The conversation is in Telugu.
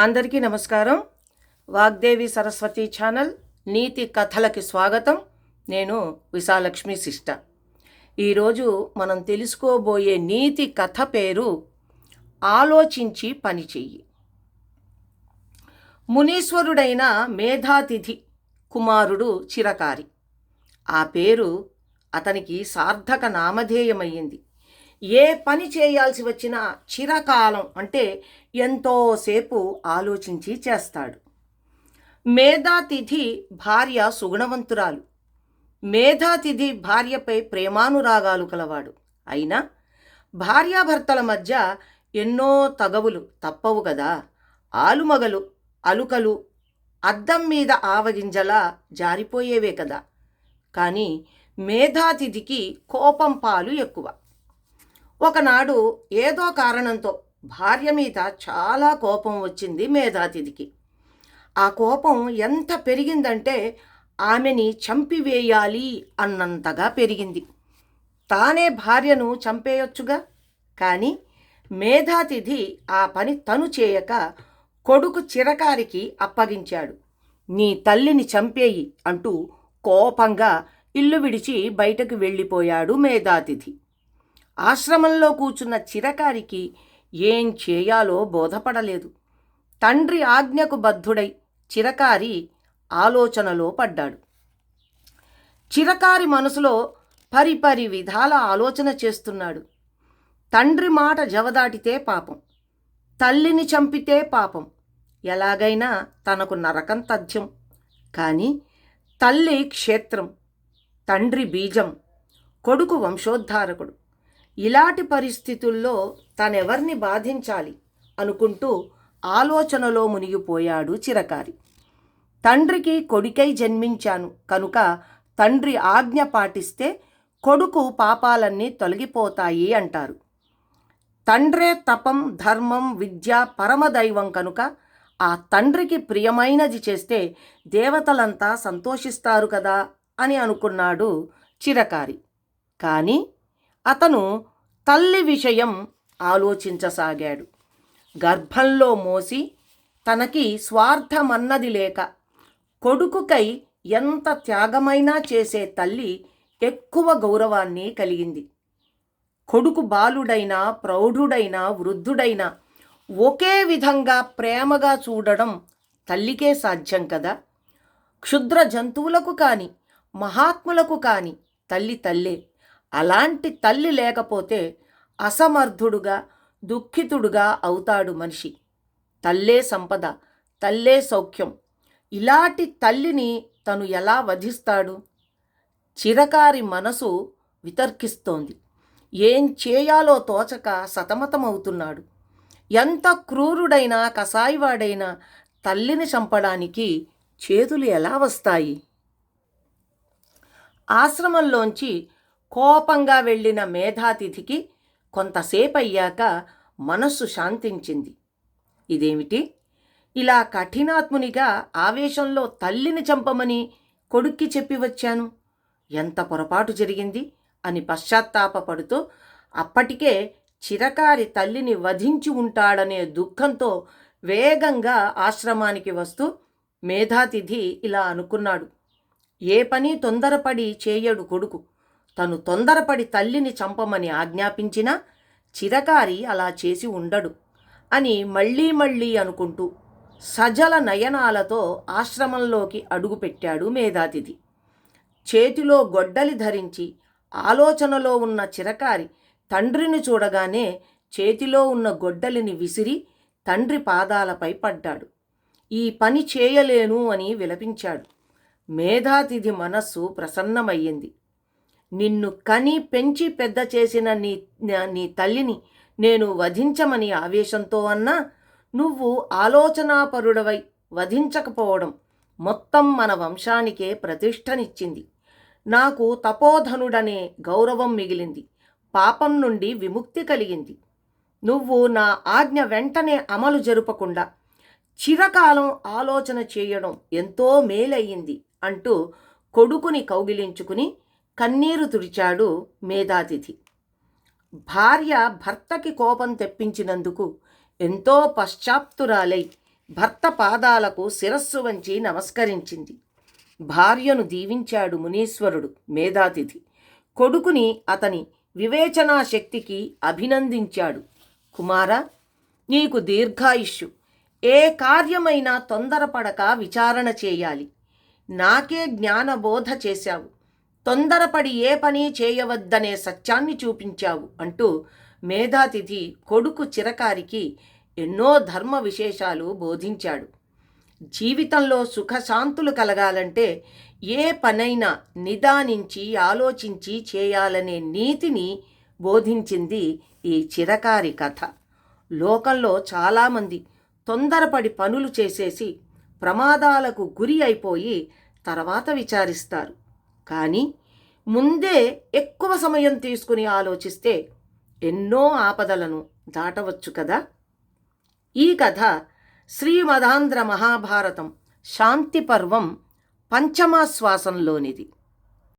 అందరికీ నమస్కారం. వాగ్దేవి సరస్వతి ఛానల్ నీతి కథలకి స్వాగతం. నేను విశాలక్ష్మి శిష్ట. ఈరోజు మనం తెలుసుకోబోయే నీతి కథ పేరు ఆలోచించి పని చెయ్యి. మునీశ్వరుడైన మేధాతిథి కుమారుడు చిరకారి. ఆ పేరు అతనికి సార్థక నామధేయమయ్యింది. ఏ పని చేయాల్సి వచ్చినా చిరకాలం అంటే ఎంతోసేపు ఆలోచించి చేస్తాడు. మేధాతిథి భార్య సుగుణవంతురాలు. మేధాతిథి భార్యపై ప్రేమానురాగాలు కలవాడు. అయినా భార్యాభర్తల మధ్య ఎన్నో తగవులు తప్పవు కదా. ఆలుమగలు అలుకలు అద్దం మీద ఆవగింజలా జారిపోయేవే కదా. కానీ మేధాతిథికి కోపం పాలు ఎక్కువ. ఒకనాడు ఏదో కారణంతో భార్య మీద చాలా కోపం వచ్చింది మేధాతిథికి. ఆ కోపం ఎంత పెరిగిందంటే ఆమెని చంపివేయాలి అన్నంతగా పెరిగింది. తానే భార్యను చంపేయొచ్చుగా? కానీ మేధాతిథి ఆ పని తను చేయక కొడుకు చిరకారికి అప్పగించాడు. నీ తల్లిని చంపేయి అంటూ కోపంగా ఇల్లు విడిచి బయటకు వెళ్ళిపోయాడు మేధాతిథి. ఆశ్రమంలో కూర్చున్న చిరకారికి ఏం చేయాలో బోధపడలేదు. తండ్రి ఆజ్ఞకు బద్ధుడై చిరకారి ఆలోచనలో పడ్డాడు. చిరకారి మనసులో పరిపరి విధాల ఆలోచన చేస్తున్నాడు. తండ్రి మాట జవదాటితే పాపం తల్లిని చంపితే పాపం ఎలాగైనా తనకు నరకం తథ్యం. కానీ తల్లి క్షేత్రం తండ్రి బీజం కొడుకు వంశోద్ధారకుడు. ఇలాంటి పరిస్థితుల్లో తనెవర్ని బాధించాలి అనుకుంటూ ఆలోచనలో మునిగిపోయాడు చిరకారి తండ్రికి కొడుకై జన్మించాను కనుక తండ్రి ఆజ్ఞ పాటిస్తే కొడుకు పాపాలన్నీ తొలగిపోతాయి అంటారు. తండ్రే తపం ధర్మం విద్య పరమదైవం కనుక ఆ తండ్రికి ప్రియమైనది చేస్తే దేవతలంతా సంతోషిస్తారు కదా అని అనుకున్నాడు చిరకారి కానీ అతను తల్లి విషయం ఆలోచించసాగాడు. గర్భంలో మోసి తనకి స్వార్థమన్నది లేక కొడుకుకై ఎంత త్యాగమైనా చేసే తల్లి ఎక్కువ గౌరవాన్ని కలిగింది. కొడుకు బాలుడైనా ప్రౌఢుడైనా వృద్ధుడైనా ఒకే విధంగా ప్రేమగా చూడడం తల్లికే సాధ్యం కదా? క్షుద్ర జంతువులకు కానీ మహాత్ములకు కానీ తల్లి తల్లే. అలాంటి తల్లి లేకపోతే అసమర్థుడుగా దుఃఖితుడుగా అవుతాడు మనిషి. తల్లే సంపద తల్లే సౌఖ్యం. ఇలాంటి తల్లిని తను ఎలా వధిస్తాడు? చిరకారి మనసు వితర్కిస్తోంది. ఏం చేయాలో తోచక సతమతమవుతున్నాడు. ఎంత క్రూరుడైనా కసాయివాడైనా తల్లిని చంపడానికి చేతులు ఎలా వస్తాయి? ఆశ్రమంలోంచి కోపంగా వెళ్ళిన మేధాతిథికి కొంతసేపు అయ్యాక మనస్సు శాంతించింది. ఇదేమిటి? ఇలా కఠినాత్మునిగా ఆవేశంలో తల్లిని చంపమని కొడుక్కి చెప్పి వచ్చాను. ఎంత పొరపాటు జరిగింది అని పశ్చాత్తాపపడుతూ అప్పటికే చిరకారి తల్లిని వధించి ఉంటాడనే దుఃఖంతో వేగంగా ఆశ్రమానికి వస్తూ మేధాతిథి ఇలా అనుకున్నాడు. ఏ పని తొందరపడి చేయడు కొడుకు. తను తొందరపడి తల్లిని చంపమని ఆజ్ఞాపించినా చిరకారి అలా చేసి ఉండడు అని మళ్ళీ మళ్ళీ అనుకుంటూ సజల నయనాలతో ఆశ్రమంలోకి అడుగుపెట్టాడు మేధాతిథి. చేతిలో గొడ్డలి ధరించి ఆలోచనలో ఉన్న చిరకారి తండ్రిని చూడగానే చేతిలో ఉన్న గొడ్డలిని విసిరి తండ్రి పాదాలపై పడ్డాడు. ఈ పని చేయలేను అని విలపించాడు. మేధాతిథి మనస్సు ప్రసన్నమయ్యింది. నిన్ను కని పెంచి పెద్ద చేసిన నీ నీ తల్లిని నేను వధించమని ఆవేశంతో అన్నా నువ్వు ఆలోచనాపరుడవై వధించకపోవడం మొత్తం మన వంశానికే ప్రతిష్టనిచ్చింది. నాకు తపోధనుడనే గౌరవం మిగిలింది పాపం నుండి విముక్తి కలిగింది. నువ్వు నా ఆజ్ఞ వెంటనే అమలు జరుపకుండా చిరకాలం ఆలోచన చేయడం ఎంతో మేలయ్యింది అంటూ కొడుకుని కౌగిలించుకుని కన్నీరు తుడిచాడు మేధాతిథి. భార్య భర్తకి కోపం తెప్పించినందుకు ఎంతో పశ్చాత్తురాలై భర్త పాదాలకు శిరస్సు వంచి నమస్కరించింది. భార్యను దీవించాడు మునీశ్వరుడు మేధాతిథి. కొడుకుని అతని వివేచనా శక్తికి అభినందించాడు. కుమారా నీకు దీర్ఘాయుష్యు. ఏ కార్యమైనా తొందరపడక విచారణ చేయాలి. నాకే జ్ఞానబోధ చేశావు. తొందరపడి ఏ పని చేయవద్దనే సత్యాన్ని చూపించావు అంటూ మేధాతిథి కొడుకు చిరకారికి ఎన్నో ధర్మ విశేషాలు బోధించాడు. జీవితంలో సుఖశాంతులు కలగాలంటే ఏ పనైనా నిదానించి ఆలోచించి చేయాలనే నీతిని బోధించింది ఈ చిరకారి కథ. లోకంలో చాలామంది తొందరపడి పనులు చేసేసి ప్రమాదాలకు గురి అయిపోయి తర్వాత విచారిస్తారు. కానీ ముందే ఎక్కువ సమయం తీసుకుని ఆలోచిస్తే ఎన్నో ఆపదలను దాటవచ్చు కదా? ఈ కథ శ్రీమదాంధ్ర మహాభారతం శాంతి పర్వం పంచమాశ్వాసంలోనిది.